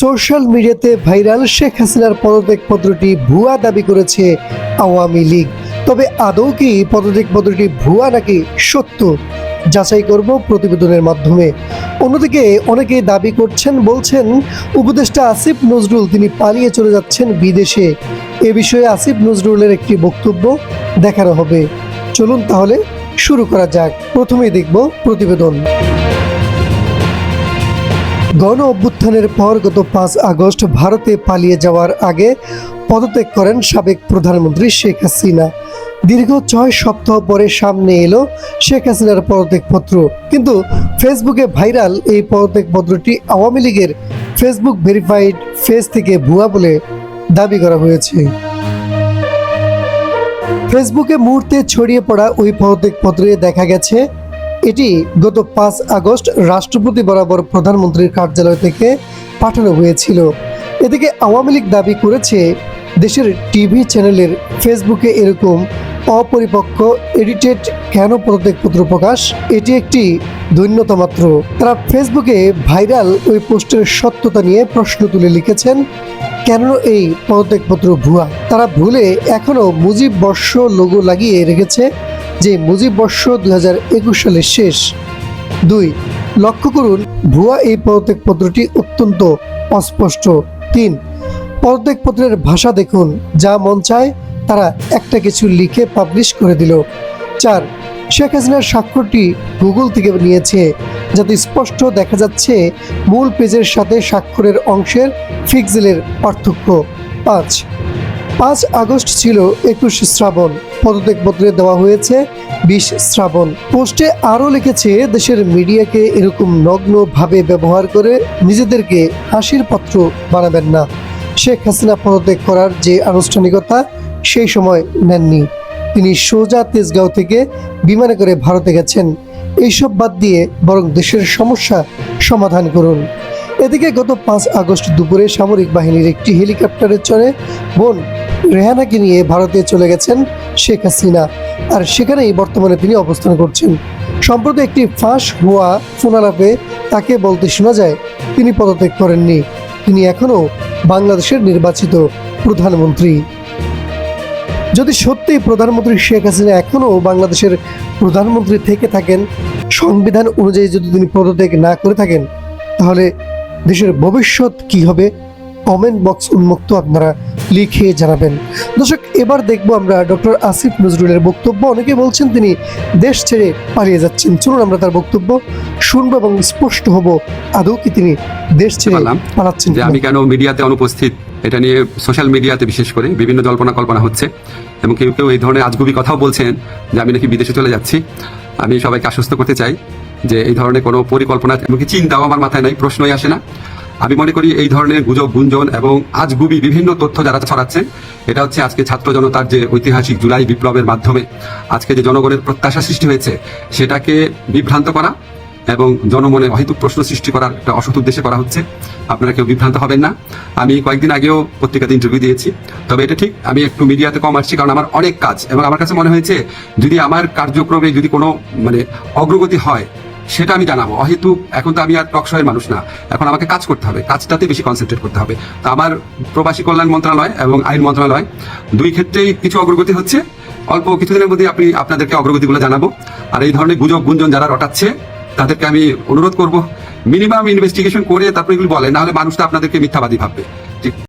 Social মিডিয়াতে viral Sheikh হাসিনার পদত্যাগ পত্রটি ভুয়া দাবি করেছে আওয়ামী লীগ। তবে আদৌ কি পদত্যাগ পত্রটি ভুয়া নাকি সত্য? যাচাই করব প্রতিবেদনের মাধ্যমে। অন্যদিকে অনেকে দাবি করছেন, বলছেন, উপদেষ্টা আসিফ নজরুল তিনি পালিয়ে চলে যাচ্ছেন বিদেশে। এ বিষয়ে আসিফ নজরুলের একটি বক্তব্য দেখানো হবে। চলুন তাহলে শুরু করা যাক। প্রথমেই দেখব প্রতিবেদন। গণ অভ্যুত্থানের পর গত পাঁচ আগস্ট ভারতে পালিয়ে যাওয়ার আগে পদত্যাগ করেন সাবেক প্রধানমন্ত্রী শেখ হাসিনা। দীর্ঘ ছয় সপ্তাহ পরে সামনে এলো শেখ হাসিনার পদত্যাগপত্র। কিন্তু ফেসবুকে ভাইরাল এই পদত্যাগপত্রটি আওয়ামী লীগের ফেসবুক ভেরিফাইড ফেস থেকে ভুয়া বলে দাবি করা হয়েছে। ফেসবুকে মুহূর্তে ছড়িয়ে পড়া ওই পদত্যাগপত্রে দেখা গেছে এটি গত পাঁচ আগস্ট রাষ্ট্রপতি বরাবর প্রধানমন্ত্রীর কার্যালয় থেকে পাঠানো হয়েছিল। এদিকে আওয়ামী লীগ দাবি করেছে, দেশের টিভি চ্যানেলের ফেসবুকে এরকম অপরিপক্ক, এডিটেড কেন পদত্যাগপত্র প্রকাশ? এটি একটি দৈন্যতা মাত্র। তারা ফেসবুকে ভাইরাল ওই পোস্টের সত্যতা নিয়ে প্রশ্ন তুলে লিখেছেন, কেন এই পদত্যাগপত্র ভুয়া? তারা ভুলে এখনও মুজিব বর্ষ লোগো লাগিয়ে রেখেছে যে মুজিব বর্ষ দুই হাজার একুশ সালের শেষ। দুই, লক্ষ্য করুন, ভুয়া এই পদত্যাগপত্রটি অত্যন্ত অস্পষ্ট। তিন, পদত্যাগপত্রের ভাষা দেখুন, যা মন চায় তারা একটা কিছু লিখে পাবলিশ করে দিল। চার, শেখ হাসিনার স্বাক্ষরটি গুগল থেকে নিয়েছে, যাতে স্পষ্ট দেখা যাচ্ছে মূল পেজের সাথে স্বাক্ষরের অংশের ফিক্সেলের পার্থক্য। পাঁচ পাঁচ আগস্ট ছিল একুশ শ্রাবণ। পদত্যাগপত্রে দেওয়া হয়েছে বিশ শ্রাবণ। পোস্টে আরও লিখেছে, দেশের মিডিয়াকে এরকম নগ্নভাবে ব্যবহার করে নিজেদেরকে হাসির পাত্র বানাবেন না। শেখ হাসিনা পদত্যাগ করার যে আনুষ্ঠানিকতা, সেই সময় নেননি। তিনি সোজা তেজগাঁও থেকে বিমানে করে ভারতে গেছেন। এইসব বাদ দিয়ে বরং দেশের সমস্যা সমাধান করুন। এদিকে গত পাঁচ আগস্ট দুপুরে সামরিক বাহিনীর একটি হেলিকপ্টারে চড়ে বোন রেহানাকে নিয়ে ভারতে চলে গেছেন শেখ হাসিনা। আর সেখানেই বর্তমানে তিনি অবস্থান করছেন। সম্প্রতি একটি ফাঁস হওয়া ফোনালাপে তাকে বলতে শোনা যায়, তিনি পদত্যাগ করেননি। তিনি এখনও বাংলাদেশের নির্বাচিত প্রধানমন্ত্রী। যদি সত্যি প্রধানমন্ত্রী শেখ হাসিনা এখনও বাংলাদেশের প্রধানমন্ত্রী থেকে থাকেন, সংবিধান অনুযায়ী যদি তিনি পদত্যাগ না করে থাকেন, তাহলে দেশের ভবিষ্যৎ কি হবে? কমেন্ট বক্স উন্মুক্ত আপনারা লিখে জানাবেন। দর্শক এবার দেখব আমরা ডক্টর আসিফ নজরুলের বক্তব্য। অনেকে বলছেন তিনি দেশ ছেড়ে পালিয়ে যাচ্ছেন। চলুন আমরা তার বক্তব্য শুনব এবং স্পষ্ট হব আদৌ কি তিনি দেশ ছেড়ে পালাচ্ছেন আমি কেন মিডিয়াতে অনুপস্থিত? এটা নিয়ে সোশ্যাল মিডিয়াতে বিশেষ করে বিভিন্ন জল্পনা কল্পনা হচ্ছে। এবং কেউ কেউ এই ধরনের আজগুবি কথাও বলছেন যে আমি নাকি বিদেশে চলে যাচ্ছি। আমি সবাইকে আশ্বস্ত করতে চাই যে এই ধরনের কোনো পরিকল্পনা এমনকি চিন্তাও আমার মাথায় নাই, প্রশ্নই আসে না। আমি মনে করি এই ধরনের গুজব, গুঞ্জন এবং আজগুবি বিভিন্ন তথ্য যারা ছড়াচ্ছেন এটা হচ্ছে আজকে ছাত্র জনতার যে ঐতিহাসিক জুলাই বিপ্লবের মাধ্যমে আজকে যে জনগণের প্রত্যাশা সৃষ্টি হয়েছে, সেটাকে বিভ্রান্ত করা এবং জনমনে অহেতুক প্রশ্ন সৃষ্টি করার একটা অসৎ উদ্দেশ্যে করা হচ্ছে। আপনারা কেউ বিভ্রান্ত হবেন না। আমি কয়েকদিন আগেও পত্রিকাতে ইন্টারভিউ দিয়েছি। তবে এটা ঠিক, আমি একটু মিডিয়াতে কম আসছি কারণ আমার অনেক কাজ এবং আমার কাছে মনে হয়েছে, যদি আমার কার্যক্রমে যদি কোনো মানে অগ্রগতি হয় সেটা আমি জানাব। অহেতুক এখন তো আমি আর টকশয়ের মানুষ না। এখন আমাকে কাজ করতে হবে। কাজটাতে বেশি কনসেন্ট্রেট করতে হবে। তো আমার প্রবাসী কল্যাণ মন্ত্রণালয় এবং আইন মন্ত্রণালয় দুই ক্ষেত্রেই কিছু অগ্রগতি হচ্ছে। অল্প কিছুদিনের মধ্যে আপনি আপনাদেরকে অগ্রগতিগুলো জানাব। আর এই ধরনের গুজব গুঞ্জন যারা রটাচ্ছে, তাদেরকে আমি অনুরোধ করব মিনিমাম ইনভেস্টিগেশন করে তারপরে এগুলি বলে, নাহলে মানুষটা আপনাদেরকে মিথ্যাবাদী ভাববে।